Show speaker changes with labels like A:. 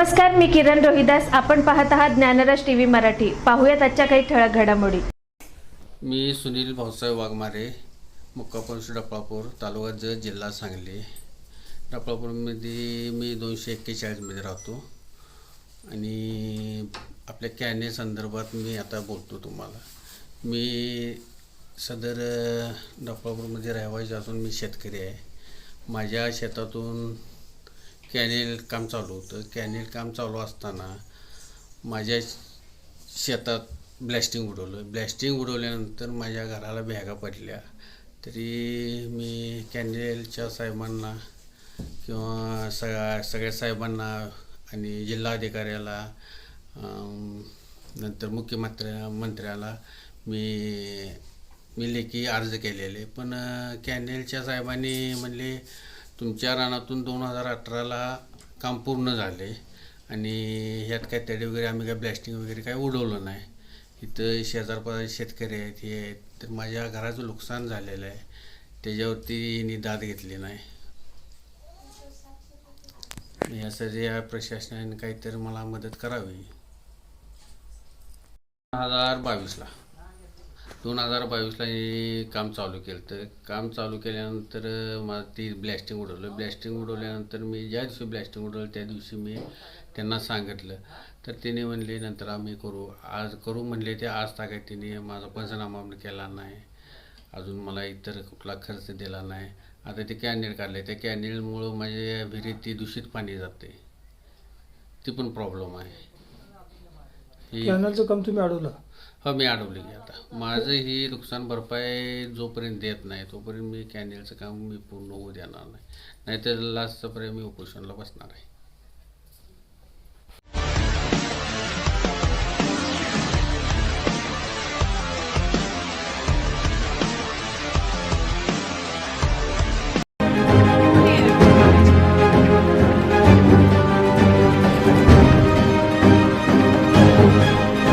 A: नमस्कार मी किरण रोहिदास. आपण पाहत आहात ज्ञानराज टी व्ही मराठी. पाहूयात आजच्या काही ठळक घडामोडी.
B: मी सुनील भाऊसाहेब वाघमारे मुक्कापूर डपळापूर तालुका जत जिल्हा सांगली. डपळापूरमध्ये मी दोनशे एक्केचाळीसमध्ये राहतो. आणि आपल्या कॅने संदर्भात मी आता बोलतो तुम्हाला. मी सदर डपळापूरमध्ये रहिवासी असून मी शेतकरी आहे. माझ्या शेतातून कॅनेल काम चालू होतं. कॅनेल काम चालू असताना माझ्या शेतात ब्लॅस्टिंग उडवलं. ब्लॅस्टिंग उडवल्यानंतर माझ्या घराला बॅगा पडल्या. तरी मी कॅनेलच्या साहेबांना किंवा सगळ्या सगळ्या साहेबांना आणि जिल्हाधिकाऱ्याला नंतर मुख्यमंत्र्या मंत्र्याला मी मी लेखी अर्ज केलेले. पण कॅनेलच्या साहेबांनी म्हणले तुमच्या रानातून दोन हजार अठराला काम पूर्ण झाले आणि ह्यात काय तडे वगैरे आम्ही काय ब्लॅस्टिंग वगैरे काय उडवलं नाही. इथं शेजारपाजारी शेतकरी आहेत हे आहेत. तर माझ्या घराचं नुकसान झालेलं आहे. त्याच्यावरती दाद घेतली नाही. यासाठी या प्रशासनाने काहीतरी मला मदत करावी. दोन हजार बावीसला. दोन हजार बावीसला हे काम चालू केलं तर काम चालू केल्यानंतर मला ती ब्लॅस्टिंग उडवलं. ब्लॅस्टिंग उडवल्यानंतर मी ज्या दिवशी ब्लॅस्टिंग उडवलं त्या दिवशी मी त्यांना सांगितलं. तर तिने म्हणले नंतर आम्ही करू. आज करू म्हणले ते. आज तागाय तिने. माझा पंचनामा केला नाही. अजून मला इतर कुठला खर्च दिला नाही. आता ते कॅन्डेल काढले. त्या कॅन्डेलमुळं माझ्या विहिरीत ती दूषित पाणी जाते ती पण प्रॉब्लेम आहे. ही
C: कॅनलचं काम तुम्ही अडवलं
B: हो मी अडवली की आता. माझं ही नुकसान भरपाई जोपर्यंत देत नाही तोपर्यंत मी कॅन्डेलचं काम मी पूर्ण होऊ देणार नाही. नाहीतर लास्टपर्यंत मी उपोषणला बसणार आहे.